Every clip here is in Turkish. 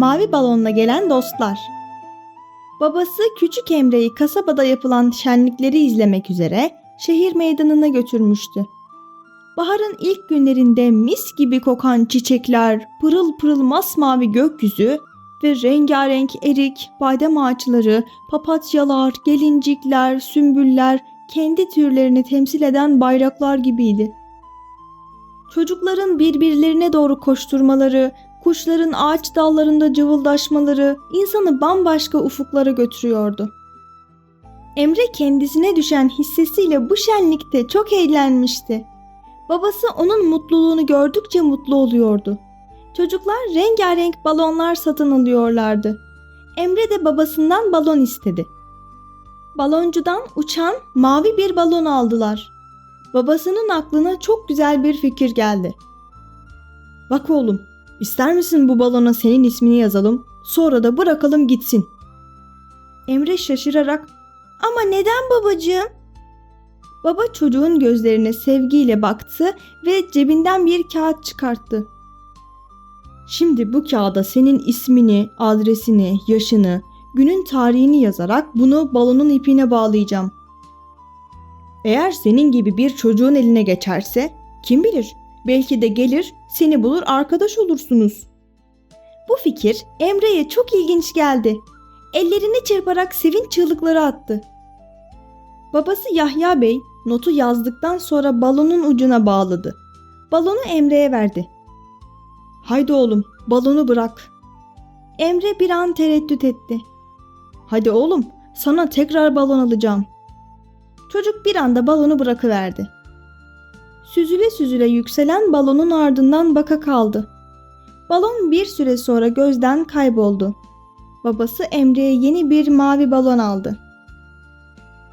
Mavi balonla gelen dostlar. Babası küçük Emre'yi kasabada yapılan şenlikleri izlemek üzere şehir meydanına götürmüştü. Baharın ilk günlerinde mis gibi kokan çiçekler, pırıl pırıl masmavi gökyüzü ve rengarenk erik, badem ağaçları, papatyalar, gelincikler, sümbüller kendi türlerini temsil eden bayraklar gibiydi. Çocukların birbirlerine doğru koşturmaları, kuşların ağaç dallarında cıvıldaşmaları insanı bambaşka ufuklara götürüyordu. Emre kendisine düşen hissesiyle bu şenlikte çok eğlenmişti. Babası onun mutluluğunu gördükçe mutlu oluyordu. Çocuklar rengarenk balonlar satın alıyorlardı. Emre de babasından balon istedi. Baloncudan uçan mavi bir balon aldılar. Babasının aklına çok güzel bir fikir geldi. Bak oğlum, ister misin bu balona senin ismini yazalım, sonra da bırakalım gitsin. Emre şaşırarak, ama neden babacığım? Baba çocuğun gözlerine sevgiyle baktı ve cebinden bir kağıt çıkarttı. Şimdi bu kağıda senin ismini, adresini, yaşını, günün tarihini yazarak bunu balonun ipine bağlayacağım. Eğer senin gibi bir çocuğun eline geçerse kim bilir belki de gelir seni bulur arkadaş olursunuz. Bu fikir Emre'ye çok ilginç geldi. Ellerini çırparak sevinç çığlıkları attı. Babası Yahya Bey notu yazdıktan sonra balonun ucuna bağladı. Balonu Emre'ye verdi. Haydi oğlum balonu bırak. Emre bir an tereddüt etti. Hadi oğlum sana tekrar balon alacağım. Çocuk bir anda balonu bırakıverdi. Süzüle süzüle yükselen balonun ardından baka kaldı. Balon bir süre sonra gözden kayboldu. Babası Emre'ye yeni bir mavi balon aldı.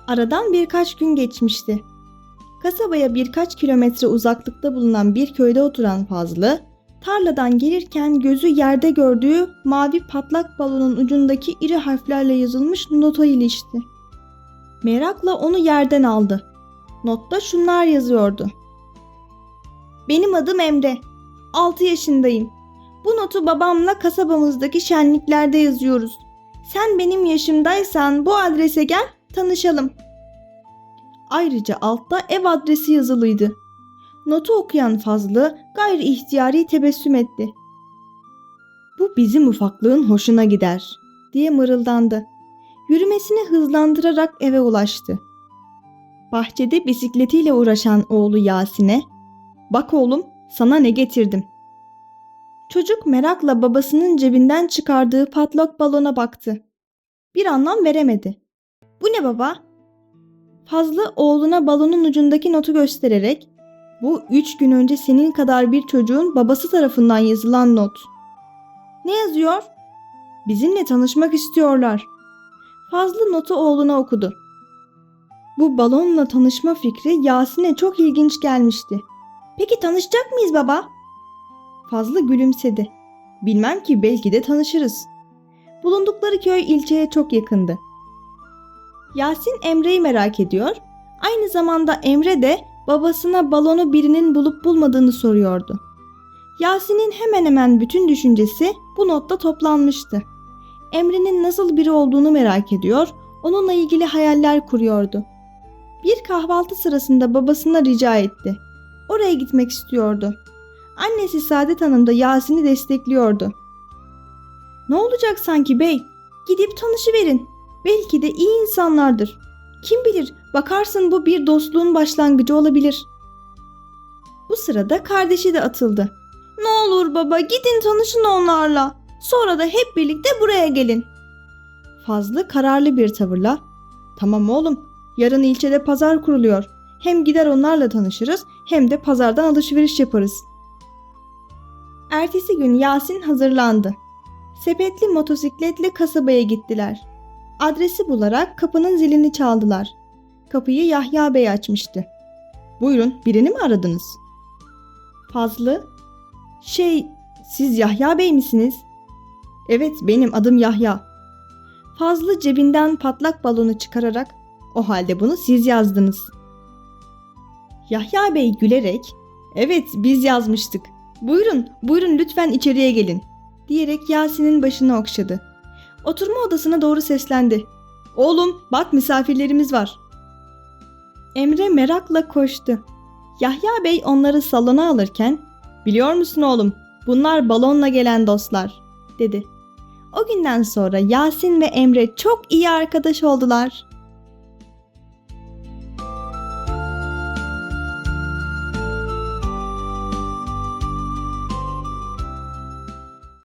Aradan birkaç gün geçmişti. Kasabaya birkaç kilometre uzaklıkta bulunan bir köyde oturan Fazlı, tarladan gelirken gözü yerde gördüğü mavi patlak balonun ucundaki iri harflerle yazılmış nota ilişti. Merakla onu yerden aldı. Notta şunlar yazıyordu. Benim adım Emre. 6 yaşındayım. Bu notu babamla kasabamızdaki şenliklerde yazıyoruz. Sen benim yaşımdaysan bu adrese gel, tanışalım. Ayrıca altta ev adresi yazılıydı. Notu okuyan Fazlı gayri ihtiyari tebessüm etti. Bu bizim ufaklığın hoşuna gider diye mırıldandı. Yürümesini hızlandırarak eve ulaştı. Bahçede bisikletiyle uğraşan oğlu Yasin'e "Bak oğlum, sana ne getirdim." Çocuk merakla babasının cebinden çıkardığı patlak balona baktı. Bir anlam veremedi. "Bu ne baba?" Fazlı oğluna balonun ucundaki notu göstererek "Bu üç gün önce senin kadar bir çocuğun babası tarafından yazılan not." "Ne yazıyor?" "Bizimle tanışmak istiyorlar." Fazlı notu oğluna okudu. Bu balonla tanışma fikri Yasin'e çok ilginç gelmişti. Peki tanışacak mıyız baba? Fazlı gülümsedi. Bilmem ki belki de tanışırız. Bulundukları köy ilçeye çok yakındı. Yasin Emre'yi merak ediyor. Aynı zamanda Emre de babasına balonu birinin bulup bulmadığını soruyordu. Yasin'in hemen hemen bütün düşüncesi bu notta toplanmıştı. Emre'nin nasıl biri olduğunu merak ediyor, onunla ilgili hayaller kuruyordu. Bir kahvaltı sırasında babasına rica etti. Oraya gitmek istiyordu. Annesi Saadet Hanım da Yasin'i destekliyordu. Ne olacak sanki bey? Gidip tanışıverin. Belki de iyi insanlardır. Kim bilir bakarsın bu bir dostluğun başlangıcı olabilir. Bu sırada kardeşi de atıldı. Ne olur baba gidin tanışın onlarla. Sonra da hep birlikte buraya gelin. Fazlı kararlı bir tavırla Tamam oğlum yarın ilçede pazar kuruluyor. Hem gider onlarla tanışırız hem de pazardan alışveriş yaparız. Ertesi gün Yasin hazırlandı. Sepetli motosikletle kasabaya gittiler. Adresi bularak kapının zilini çaldılar. Kapıyı Yahya Bey açmıştı. Buyurun birini mi aradınız? Fazlı. Şey siz Yahya Bey misiniz? Evet benim adım Yahya. Fazlı cebinden patlak balonu çıkararak o halde bunu siz yazdınız. Yahya Bey gülerek evet biz yazmıştık. Buyurun buyurun lütfen içeriye gelin. diyerek Yasin'in başını okşadı. Oturma odasına doğru seslendi. Oğlum bak misafirlerimiz var. Emre merakla koştu. Yahya Bey onları salona alırken biliyor musun oğlum bunlar balonla gelen dostlar dedi. O günden sonra Yasin ve Emre çok iyi arkadaş oldular.